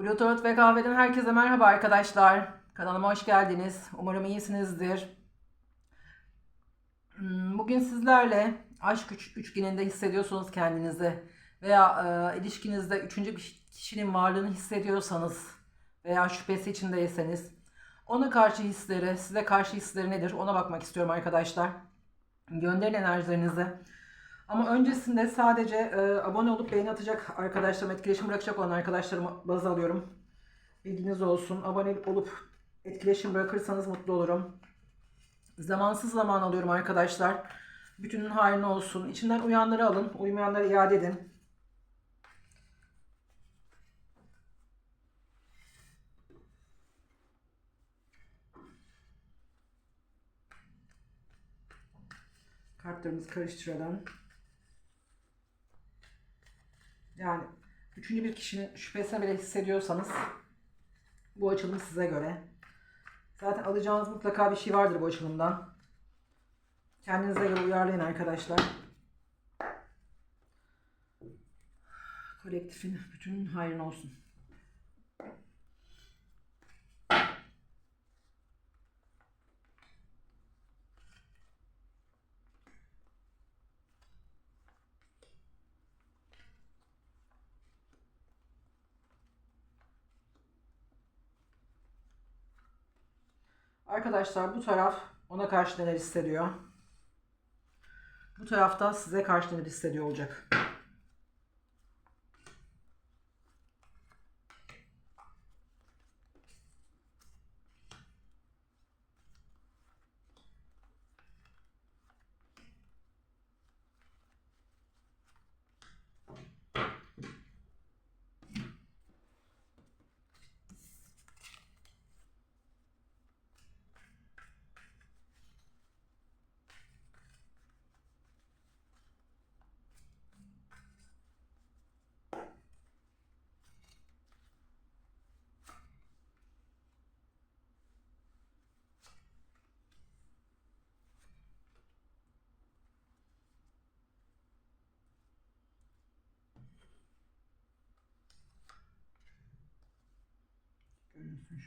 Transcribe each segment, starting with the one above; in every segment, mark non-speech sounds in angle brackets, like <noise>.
Bluetooth ve kahveden herkese merhaba arkadaşlar. Kanalıma hoş geldiniz. Umarım iyisinizdir. Hmm, Bugün sizlerle aşk üç, üçgeninde hissediyorsunuz kendinizi veya e, ilişkinizde üçüncü bir kişinin varlığını hissediyorsanız veya şüphesi içindeyseniz ona karşı hisleri, size karşı hisleri nedir ona bakmak istiyorum arkadaşlar. Gönderin enerjilerinizi. Ama öncesinde sadece e, abone olup beğeni atacak arkadaşlarım, etkileşim bırakacak olan arkadaşlarımı baz alıyorum. Bilginiz olsun. Abone olup etkileşim bırakırsanız mutlu olurum. Zamansız zaman alıyorum arkadaşlar. Bütünün hayrına olsun. İçinden uyanları alın, uymayanları iade edin. Kartlarımızı karıştıralım. Yani üçüncü bir kişinin şüphesine bile hissediyorsanız bu açılım size göre. Zaten alacağınız mutlaka bir şey vardır bu açılımdan. Kendinize göre uyarlayın arkadaşlar. Kolektifin bütün hayrına olsun. Arkadaşlar bu taraf ona karşı neler hissediyor? Bu tarafta size karşı neler hissediyor olacak?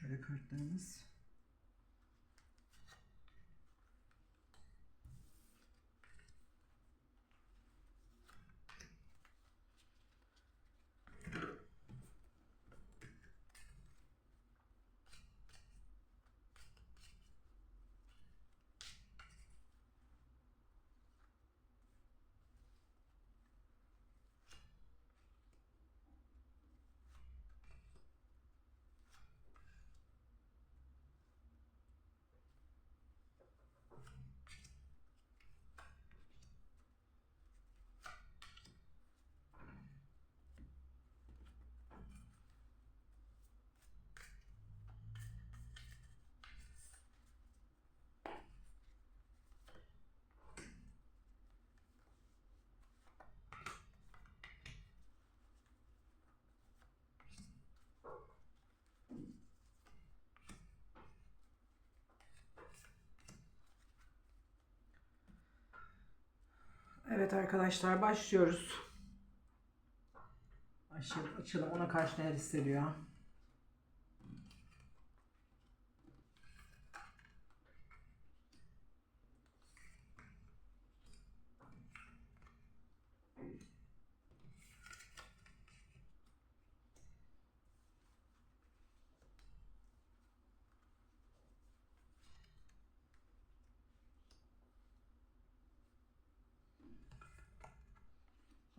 Şöyle kartlarımız. Evet arkadaşlar başlıyoruz. Başlayalım açalım ona karşı neler hissediyor.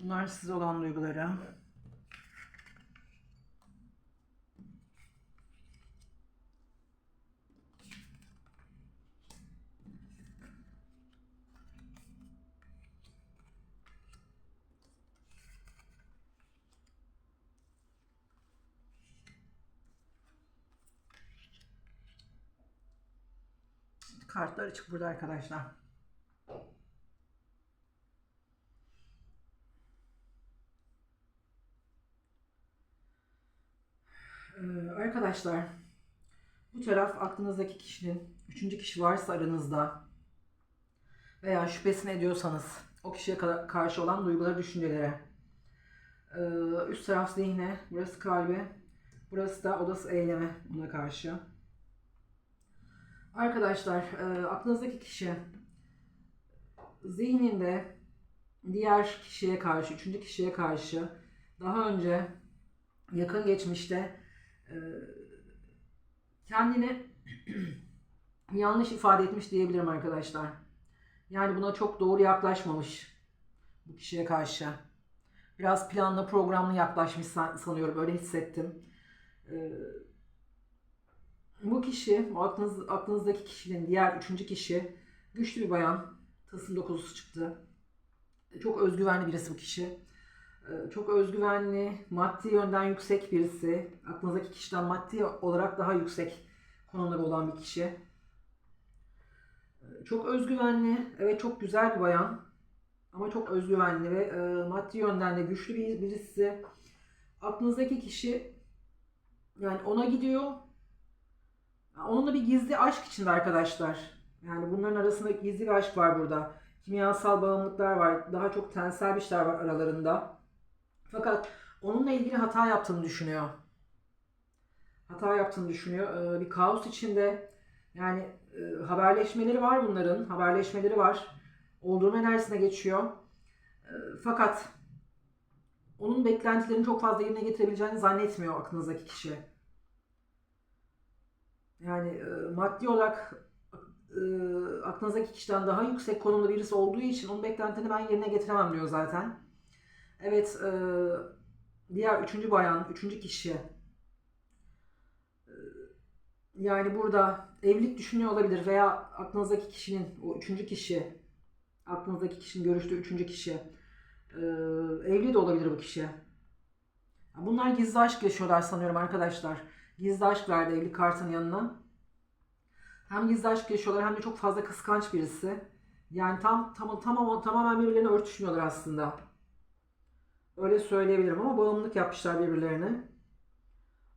Bunlar size olan duyguları. Kartlar açık burada arkadaşlar. Ee, arkadaşlar bu taraf aklınızdaki kişinin üçüncü kişi varsa aranızda veya şüphesini ediyorsanız o kişiye ka- karşı olan duyguları, düşüncelere. Ee, üst taraf zihne, burası kalbe. Burası da odası eyleme ona karşı. Arkadaşlar e, aklınızdaki kişi zihninde diğer kişiye karşı, üçüncü kişiye karşı daha önce yakın geçmişte kendini <clears throat> yanlış ifade etmiş diyebilirim arkadaşlar. Yani buna çok doğru yaklaşmamış bu kişiye karşı. Biraz planlı programlı yaklaşmış san- sanıyorum. Öyle hissettim. Ee, bu kişi, o aklınız, aklınızdaki kişinin diğer üçüncü kişi güçlü bir bayan. Tılsım dokuzusu çıktı. Çok özgüvenli birisi bu kişi. Ee, Çok özgüvenli, maddi yönden yüksek birisi. Aklınızdaki kişiden maddi olarak daha yüksek konumları olan bir kişi. Ee, Çok özgüvenli, evet çok güzel bir bayan. Ama çok özgüvenli ve e, maddi yönden de güçlü bir birisi. Aklınızdaki kişi yani ona gidiyor. Onunla bir gizli aşk içinde arkadaşlar. Yani bunların arasında gizli bir aşk var burada. Kimyasal bağımlılıklar var. Daha çok tensel bir şeyler var aralarında. Fakat onunla ilgili hata yaptığını düşünüyor. Hata yaptığını düşünüyor. Ee, bir kaos içinde. Yani e, haberleşmeleri var bunların. Haberleşmeleri var. Olduğum enerjisine geçiyor. Ee, Fakat onun beklentilerini çok fazla yerine getirebileceğini zannetmiyor aklınızdaki kişi. Yani e, maddi olarak e, aklınızdaki kişiden daha yüksek konumda birisi olduğu için onun beklentilerini ben yerine getiremem diyor zaten. Evet, e, diğer üçüncü bayan, üçüncü kişi. E, Yani burada evlilik düşünüyor olabilir veya aklınızdaki kişinin, o üçüncü kişi, aklınızdaki kişinin görüştüğü üçüncü kişi, e, evli de olabilir bu kişi. Bunlar gizli aşk yaşıyorlar sanıyorum arkadaşlar. Gizli aşk verdi evlilik kartının yanına. Hem gizli aşk yaşıyorlar hem de çok fazla kıskanç birisi. Yani tam tam tamam tamamen birbirlerine örtüşmüyorlar aslında. Öyle söyleyebilirim ama bağımlılık yapmışlar birbirlerine.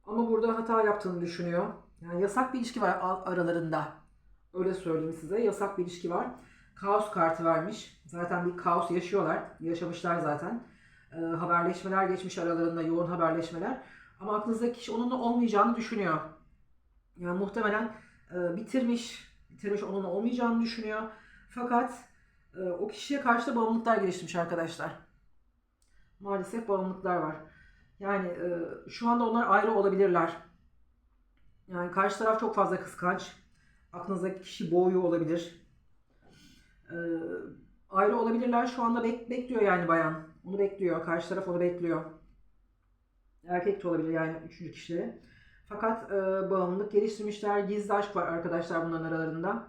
Ama burada hata yaptığını düşünüyor. Yani yasak bir ilişki var aralarında. Öyle söyleyeyim size. Yasak bir ilişki var. Kaos kartı vermiş. Zaten bir kaos yaşıyorlar. Yaşamışlar zaten. Ee, haberleşmeler geçmiş aralarında. Yoğun haberleşmeler. Ama aklınızdaki kişi onunla olmayacağını düşünüyor. Yani muhtemelen e, bitirmiş. Bitirmiş onunla olmayacağını düşünüyor. Fakat e, o kişiye karşı da bağımlılıklar geliştirmiş arkadaşlar. Maalesef bağımlılıklar var. Yani e, şu anda onlar ayrı olabilirler. Yani karşı taraf çok fazla kıskanç. Aklınızdaki kişi boğuyor olabilir. E, ayrı olabilirler. Şu anda bek- bekliyor yani bayan. Onu bekliyor. Karşı taraf onu bekliyor. Erkek de olabilir yani üçüncü kişileri. Fakat e, bağımlılık geliştirmişler. Gizli aşk var arkadaşlar bunların aralarında.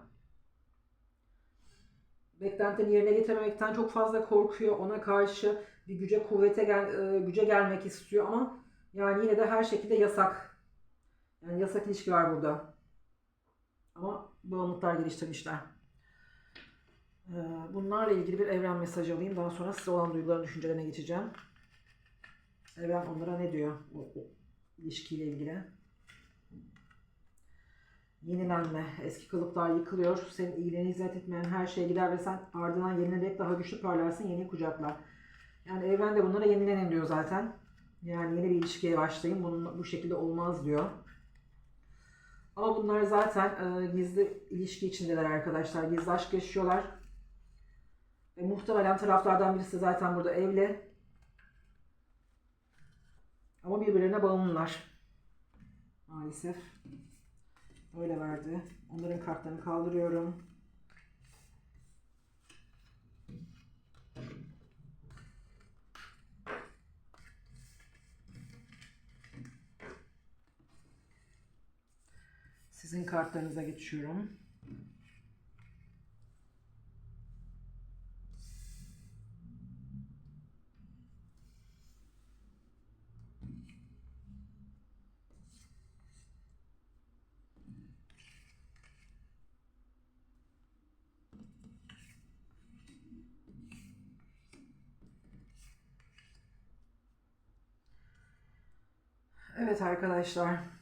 Beklentilerini yerine getirememekten çok fazla korkuyor. Ona karşı bir güce kuvvete gel, e, güce gelmek istiyor ama yani yine de her şekilde yasak. Yani yasak ilişki var burada. Ama bağımlılıklar geliştirmişler. E, bunlarla ilgili bir evren mesajı alayım. Daha sonra size olan duyguların düşüncelerine geçeceğim. Evren onlara ne diyor o ilişkiyle ilgili? Yenilenme, eski kalıplar yıkılıyor. Senin iyiliğine hizmet etmeyen her şey gider ve sen ardından yenilenerek daha güçlü parlarsın, yeni kucaklar. Yani evren de bunlara yenilenin diyor zaten. Yani yeni bir ilişkiye başlayın. Bunun bu şekilde olmaz diyor. Ama bunlar zaten e, gizli ilişki içindeler arkadaşlar. Gizli aşk yaşıyorlar. Ve muhtemelen taraflardan birisi zaten burada evli. Ama birbirlerine bağımlılar. Maalesef. Öyle verdi. Onların kartlarını kaldırıyorum. Sizin kartlarınıza geçiyorum. Evet arkadaşlar.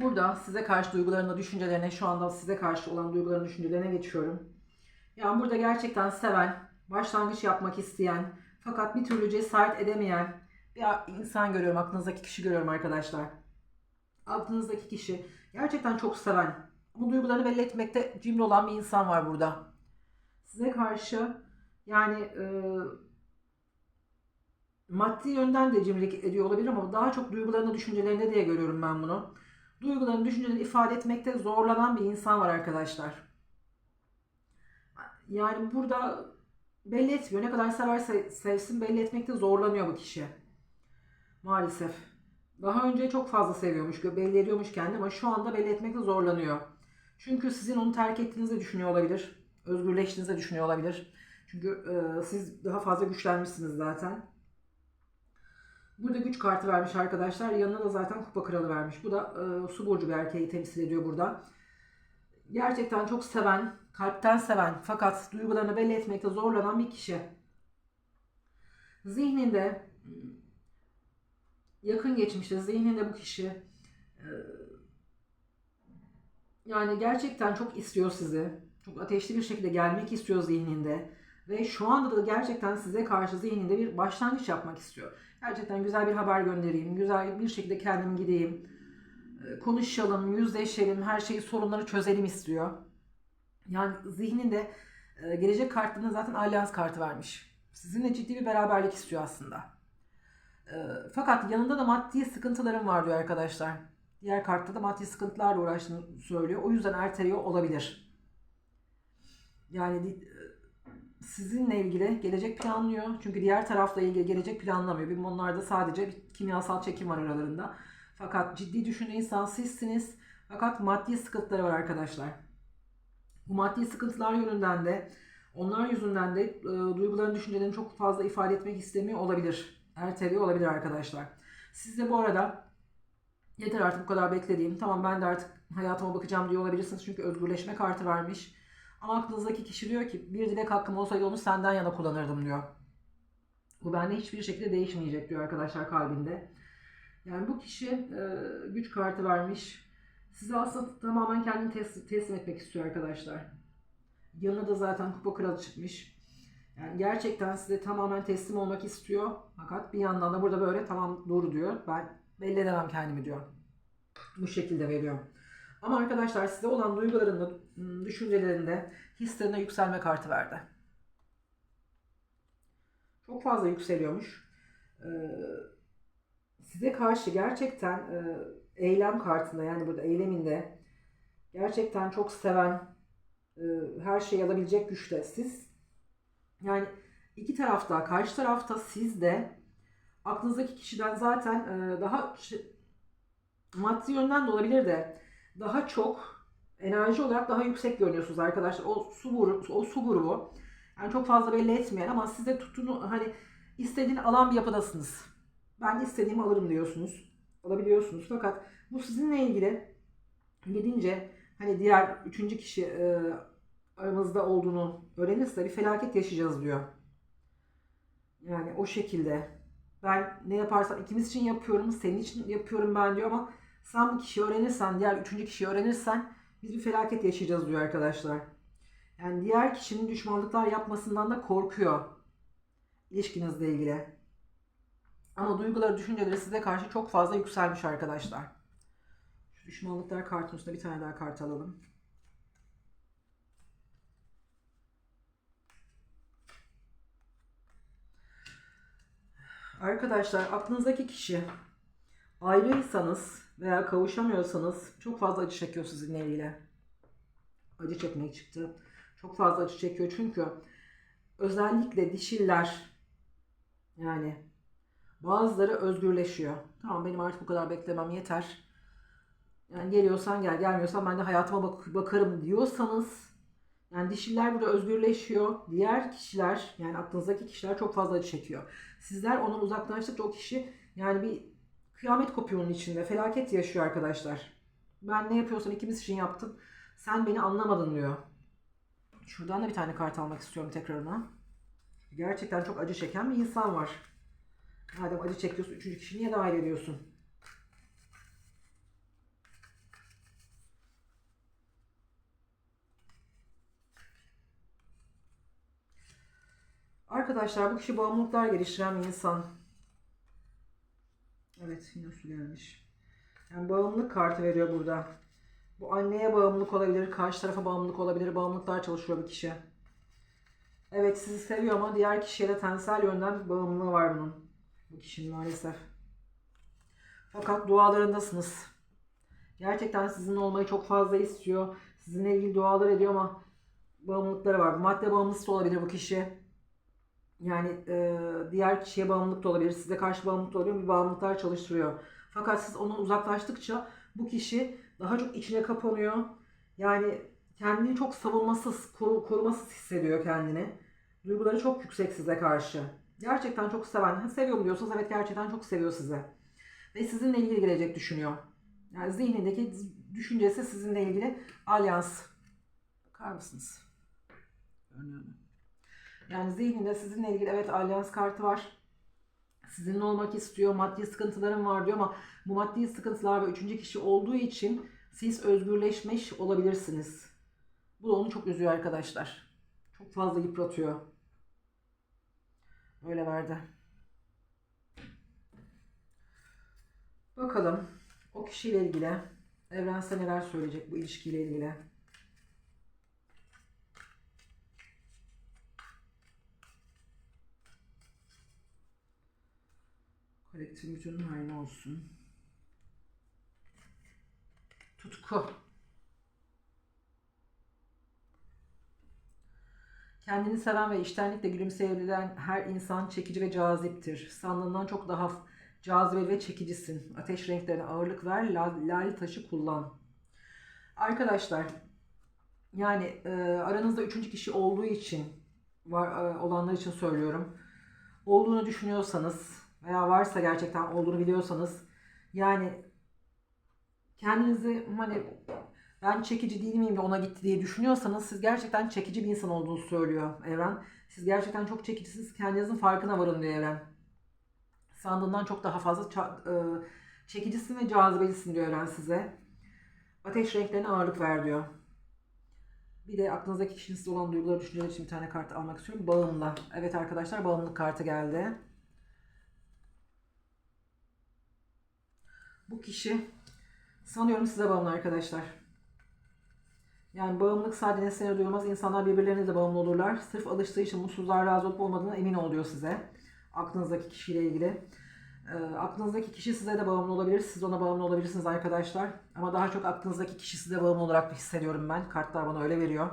Burada size karşı duygularına, düşüncelerine, şu anda size karşı olan duygularına, düşüncelerine geçiyorum. Yani burada gerçekten seven, başlangıç yapmak isteyen, fakat bir türlü cesaret edemeyen, bir insan görüyorum. Aklınızdaki kişi görüyorum arkadaşlar. Aklınızdaki kişi gerçekten çok seven, bu duygularını belli etmekte cimri olan bir insan var burada. Size karşı yani e, maddi yönden de cimrilik ediyor olabilir ama daha çok duygularını, düşüncelerinde diye görüyorum ben bunu. Duygularını, düşüncelerini ifade etmekte zorlanan bir insan var arkadaşlar. Yani burada belli etmiyor. Ne kadar severse sevsin belli etmekte zorlanıyor bu kişi. Maalesef. Daha önce çok fazla seviyormuş, belli ediyormuş kendi ama şu anda belli etmekte zorlanıyor. Çünkü sizin onu terk ettiğinizi düşünüyor olabilir. Özgürleştiğinizi düşünüyor olabilir. Çünkü e, siz daha fazla güçlenmişsiniz zaten. Burada güç kartı vermiş arkadaşlar. Yanına da zaten kupa kralı vermiş. Bu da e, su burcu bir erkeği temsil ediyor burada. Gerçekten çok seven, kalpten seven fakat duygularını belli etmekte zorlanan bir kişi. Zihninde yakın geçmişte zihninde bu kişi e, yani gerçekten çok istiyor sizi. Çok ateşli bir şekilde gelmek istiyor zihninde. Ve şu anda da gerçekten size karşı zihninde bir başlangıç yapmak istiyor. Gerçekten güzel bir haber göndereyim. Güzel bir şekilde kendim gideyim. e, Konuşalım, yüzleşelim, her şeyi sorunları çözelim istiyor. Yani zihninde e, gelecek kartlarında zaten alyans kartı vermiş. Sizinle ciddi bir beraberlik istiyor aslında. E, Fakat yanında da maddi sıkıntılarım var diyor arkadaşlar. Diğer kartta da maddi sıkıntılarla uğraştığını söylüyor. O yüzden erteliyor olabilir. Yani sizinle ilgili gelecek planlıyor. Çünkü diğer tarafla ilgili gelecek planlamıyor. Bir onlarda sadece bir kimyasal çekim var aralarında. Fakat ciddi düşünen insan sizsiniz. Fakat maddi sıkıntıları var arkadaşlar. Bu maddi sıkıntılar yönünden de onlar yüzünden de e, duyguların düşüncelerini çok fazla ifade etmek istemiyor olabilir. Erteliyor olabilir arkadaşlar. Siz de bu arada yeter artık bu kadar beklediğim. Tamam ben de artık hayatıma bakacağım diyor olabilirsiniz. Çünkü özgürleşme kartı vermiş. Ama aklınızdaki kişi diyor ki bir dilek hakkım olsaydı onu senden yana kullanırdım diyor. Bu bende hiçbir şekilde değişmeyecek diyor arkadaşlar kalbinde. Yani bu kişi e, güç kartı vermiş. Size aslında tamamen kendini teslim, teslim etmek istiyor arkadaşlar. Yanına da zaten kupa kralı çıkmış. Yani gerçekten size tamamen teslim olmak istiyor. Fakat bir yandan da burada böyle tamam doğru diyor. Ben belli edemem kendimi diyor. Bu şekilde veriyor. Ama arkadaşlar size olan duygularında, düşüncelerinde, hislerine yükselme kartı verdi. Çok fazla yükseliyormuş. Ee, size karşı gerçekten e, eylem kartında yani burada eyleminde gerçekten çok seven, e, her şeyi alabilecek güçte siz. Yani iki tarafta, karşı tarafta siz de aklınızdaki kişiden zaten e, daha maddi yönden de olabilir de daha çok enerji olarak daha yüksek görünüyorsunuz arkadaşlar. O su grubu, o su grubu yani çok fazla belli etmeyen ama size tutunu hani istediğini alan bir yapıdasınız. Ben istediğimi alırım diyorsunuz. Alabiliyorsunuz. Fakat bu sizinle ilgili gidince hani diğer üçüncü kişi e, aramızda olduğunu öğrenirse bir felaket yaşayacağız diyor. Yani o şekilde. Ben ne yaparsam ikimiz için yapıyorum, senin için yapıyorum ben diyor ama sen bu kişiyi öğrenirsen, diğer üçüncü kişiyi öğrenirsen biz bir felaket yaşayacağız diyor arkadaşlar. Yani diğer kişinin düşmanlıklar yapmasından da korkuyor ilişkinizle ilgili. Ama duyguları, düşünceleri size karşı çok fazla yükselmiş arkadaşlar. Şu düşmanlıklar kartının üstüne bir tane daha kart alalım. Arkadaşlar aklınızdaki kişi ayrıysanız veya kavuşamıyorsanız çok fazla acı çekiyor sizinle ilgili. Acı çekmeye çıktı. Çok fazla acı çekiyor çünkü özellikle dişiller yani bazıları özgürleşiyor. Tamam benim artık bu kadar beklemem yeter. Yani geliyorsan gel, gelmiyorsan ben de hayatıma bak- bakarım diyorsanız yani dişiller burada özgürleşiyor. Diğer kişiler yani aklınızdaki kişiler çok fazla acı çekiyor. Sizler ondan uzaklaştıkça o kişi yani bir kıyamet kopuyor onun içinde. Felaket yaşıyor arkadaşlar. Ben ne yapıyorsam ikimiz için yaptım. Sen beni anlamadın diyor. Şuradan da bir tane kart almak istiyorum tekrarına. Gerçekten çok acı çeken bir insan var. Madem acı çekiyorsun, üçüncü kişi niye dahil ediyorsun? Arkadaşlar bu kişi bağımlılıklar geliştiren bir insan. Evet yine su gelmiş. Yani bağımlılık kartı veriyor burada. Bu anneye bağımlılık olabilir, karşı tarafa bağımlılık olabilir. Bağımlılıklar çalışıyor bir kişi. Evet sizi seviyor ama diğer kişiye de tensel yönden bağımlılığı var bunun. Bu kişinin maalesef. Fakat dualarındasınız. Gerçekten sizinle olmayı çok fazla istiyor. Sizinle ilgili dualar ediyor ama bağımlılıkları var. Madde bağımlısı da olabilir bu kişi. Yani e, diğer kişiye bağımlılık da olabilir. Size karşı bağımlılık da olabilir. Bir bağımlılıklar çalıştırıyor. Fakat siz ondan uzaklaştıkça bu kişi daha çok içine kapanıyor. Yani kendini çok savunmasız, koru, korumasız hissediyor kendini. Duyguları çok yüksek size karşı. Gerçekten çok seven. Ha, seviyor mu diyorsanız evet gerçekten çok seviyor sizi. Ve sizinle ilgili gelecek düşünüyor. Yani zihnindeki düşüncesi sizinle ilgili alyans. Bakar mısınız? Mu? Yani zihninde sizinle ilgili evet alyans kartı var. Sizinle olmak istiyor, maddi sıkıntılarım var diyor ama bu maddi sıkıntılar ve üçüncü kişi olduğu için siz özgürleşmiş olabilirsiniz. Bu da onu çok üzüyor arkadaşlar. Çok fazla yıpratıyor. Öyle verdi. Bakalım o kişiyle ilgili evrensel neler söyleyecek bu ilişkiyle ilgili. Kolektif bütünün hayrına olsun. Tutku. Kendini seven ve içtenlikle gülümseyebilen her insan çekici ve caziptir. Sandığından çok daha cazibeli ve çekicisin. Ateş renklerine ağırlık ver, lal, lal taşı kullan. Arkadaşlar, yani e, aranızda üçüncü kişi olduğu için, var e, olanlar için söylüyorum. Olduğunu düşünüyorsanız veya varsa gerçekten olduğunu biliyorsanız, yani kendinizi hani ben çekici değil miyim de ona gitti diye düşünüyorsanız siz gerçekten çekici bir insan olduğunu söylüyor Evren. Siz gerçekten çok çekicisiniz. Kendinizin farkına varın diyor Evren. Sandığından çok daha fazla e, çekicisin ve cazibelisin diyor Evren size. Ateş renklerine ağırlık ver diyor. Bir de aklınızdaki kişinin olan duyguları düşünceler için bir tane kart almak istiyorum. Bağımlı. Evet arkadaşlar bağımlılık kartı geldi. Bu kişi sanıyorum size bağımlı arkadaşlar. Yani bağımlılık sadece nesnelere duyulmaz. İnsanlar birbirlerine de bağımlı olurlar. Sırf alıştığı için mutsuzluğa razı olup olmadığına emin oluyor size. Aklınızdaki kişiyle ilgili. E, aklınızdaki kişi size de bağımlı olabilir. Siz ona bağımlı olabilirsiniz arkadaşlar. Ama daha çok aklınızdaki kişi size bağımlı olarak hissediyorum ben. Kartlar bana öyle veriyor.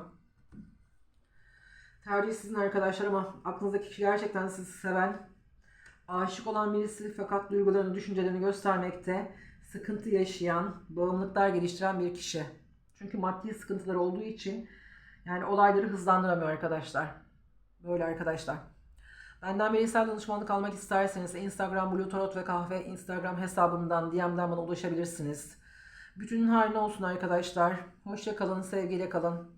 Tercih sizin arkadaşlar ama aklınızdaki kişi gerçekten sizi seven, aşık olan birisi fakat duygularını, düşüncelerini göstermekte sıkıntı yaşayan, bağımlılıklar geliştiren bir kişi. Çünkü maddi sıkıntılar olduğu için yani olayları hızlandıramıyor arkadaşlar. Böyle arkadaşlar. Benden bireysel danışmanlık almak isterseniz Instagram Blue Tarot ve Kahve Instagram hesabımdan DM'den bana ulaşabilirsiniz. Bütünün haline olsun arkadaşlar. Hoşça kalın, sevgiyle kalın.